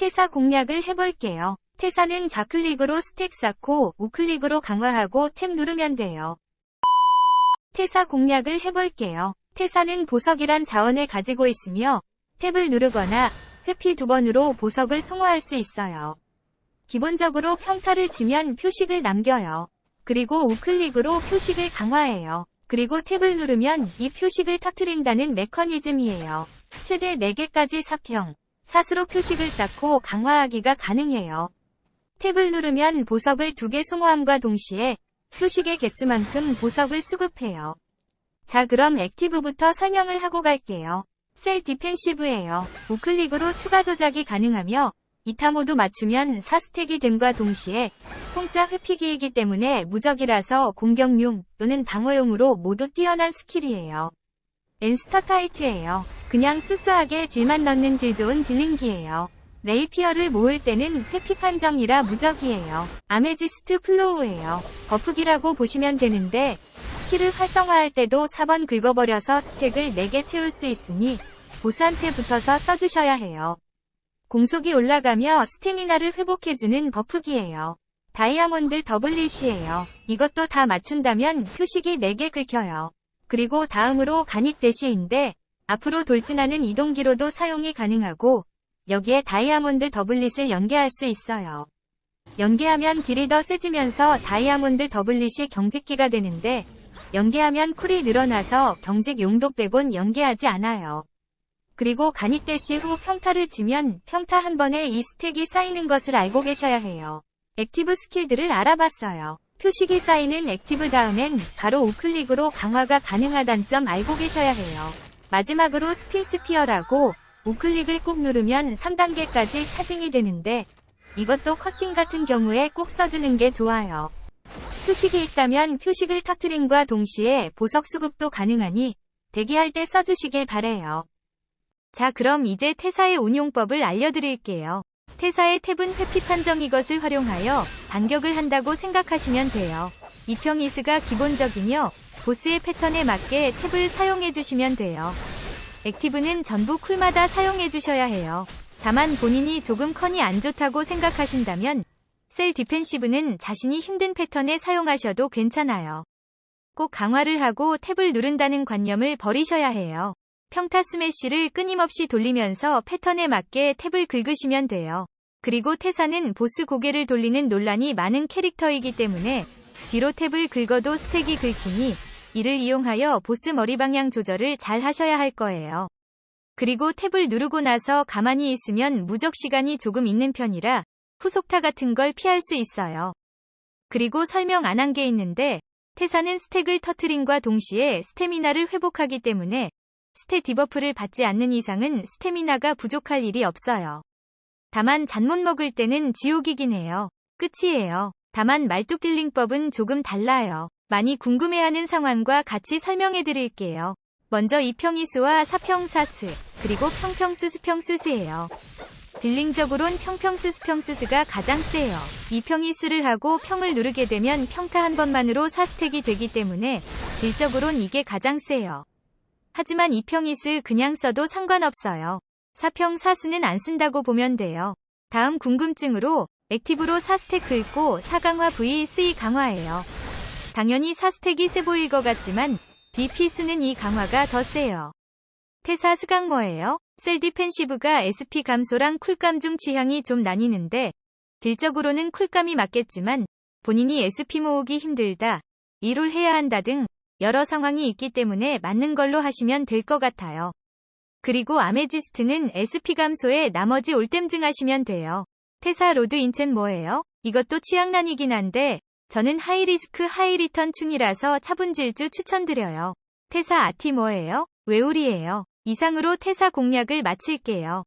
태사 공략을 해볼게요. 태사는 좌클릭으로 스택 쌓고 우클릭으로 강화하고 탭 누르면 돼요. 태사 공략을 해볼게요. 태사는 보석이란 자원을 가지고 있으며 탭을 누르거나 회피 두 번으로 보석을 소모할 수 있어요. 기본적으로 평타를 치면 표식을 남겨요. 그리고 우클릭으로 표식을 강화해요. 그리고 탭을 누르면 이 표식을 터트린다는 메커니즘이에요. 최대 4개까지 사평, 사수로 표식을 쌓고 강화하기가 가능해요. 탭을 누르면 보석을 2개 소모함과 동시에 표식의 개수만큼 보석을 수급해요. 자 그럼 액티브부터 설명을 하고 갈게요. 셀 디펜시브예요. 우클릭으로 추가 조작이 가능하며 2타 모두 맞추면 4스택이 됨과 동시에 공짜 회피기이기 때문에 무적이라서 공격용 또는 방어용으로 모두 뛰어난 스킬이에요. 엔스터 타이트예요. 그냥 수수하게 딜만 넣는 딜 좋은 딜링기예요. 레이피어를 모을 때는 회피 판정이라 무적이에요. 아메지스트 플로우예요. 버프기라고 보시면 되는데 스킬을 활성화할 때도 4번 긁어버려서 스택을 4개 채울 수 있으니 보스한테 붙어서 써주셔야 해요. 공속이 올라가며 스태미나를 회복해주는 버프기예요. 다이아몬드 더블릿이에요. 이것도 다 맞춘다면 표식이 4개 긁혀요. 그리고 다음으로 간익 대시인데 앞으로 돌진하는 이동기로도 사용이 가능하고 여기에 다이아몬드 더블릿을 연계할 수 있어요. 연계하면 딜이 더 세지면서 다이아몬드 더블릿이 경직기가 되는데 연계하면 쿨이 늘어나서 경직 용도 빼곤 연계하지 않아요. 그리고 간익 대시 후 평타를 치면 평타 한 번에 이 스택이 쌓이는 것을 알고 계셔야 해요. 액티브 스킬들을 알아봤어요. 표식이 쌓이는 액티브 다음엔 바로 우클릭으로 강화가 가능하단 점 알고 계셔야 해요. 마지막으로 스핀 스피어라고 우클릭을 꾹 누르면 3단계까지 차징이 되는데 이것도 컷신 같은 경우에 꼭 써주는 게 좋아요. 표식이 있다면 표식을 터트림과 동시에 보석 수급도 가능하니 대기할 때 써주시길 바래요. 자 그럼 이제 태사의 운용법을 알려드릴게요. 태사의 탭은 회피 판정 이것을 활용하여 반격을 한다고 생각하시면 돼요. 이평이스가 기본적이며 보스의 패턴에 맞게 탭을 사용해주시면 돼요. 액티브는 전부 쿨마다 사용해주셔야 해요. 다만 본인이 조금 컨이 안 좋다고 생각하신다면 셀 디펜시브는 자신이 힘든 패턴에 사용하셔도 괜찮아요. 꼭 강화를 하고 탭을 누른다는 관념을 버리셔야 해요. 평타 스매시를 끊임없이 돌리면서 패턴에 맞게 탭을 긁으시면 돼요. 그리고 태사는 보스 고개를 돌리는 논란이 많은 캐릭터이기 때문에 뒤로 탭을 긁어도 스택이 긁히니 이를 이용하여 보스 머리 방향 조절을 잘 하셔야 할 거예요. 그리고 탭을 누르고 나서 가만히 있으면 무적 시간이 조금 있는 편이라 후속타 같은 걸 피할 수 있어요. 그리고 설명 안 한 게 있는데 태사는 스택을 터트림과 동시에 스태미나를 회복하기 때문에 스탯 디버프를 받지 않는 이상은 스태미나가 부족할 일이 없어요. 다만 잔못 먹을 때는 지옥이긴 해요. 끝이에요. 다만 말뚝딜링법은 조금 달라요. 많이 궁금해하는 상황과 같이 설명해 드릴게요. 먼저 이평이수와 사평사스, 그리고 평평스스평스스예요. 딜링적으론 평평스스평스스가 가장 세요. 이평이수를 하고 평을 누르게 되면 평타 한 번만으로 4스택이 되기 때문에 딜적으론 이게 가장 세요. 하지만 이평이슬 그냥 써도 상관없어요. 사평 사수는 안 쓴다고 보면 돼요. 다음 궁금증으로 액티브로 4스택 긁고 4강화 V 스이 강화예요. 당연히 4스택이 세 보일 것 같지만 DP수는 이 강화가 더 세요. 태사 스강 뭐예요? 셀 디펜시브가 SP 감소랑 쿨감 중 취향이 좀 나뉘는데 딜적으로는 쿨감이 맞겠지만 본인이 SP 모으기 힘들다, 일을 해야 한다 등 여러 상황이 있기 때문에 맞는 걸로 하시면 될 것 같아요. 그리고 아메지스트는 SP 감소에 나머지 올땜증 하시면 돼요. 테사 로드 인첸 뭐예요? 이것도 취향난이긴 한데 저는 하이리스크 하이리턴 충이라서 차분질주 추천드려요. 테사 아티 뭐예요? 외울이에요. 이상으로 테사 공략을 마칠게요.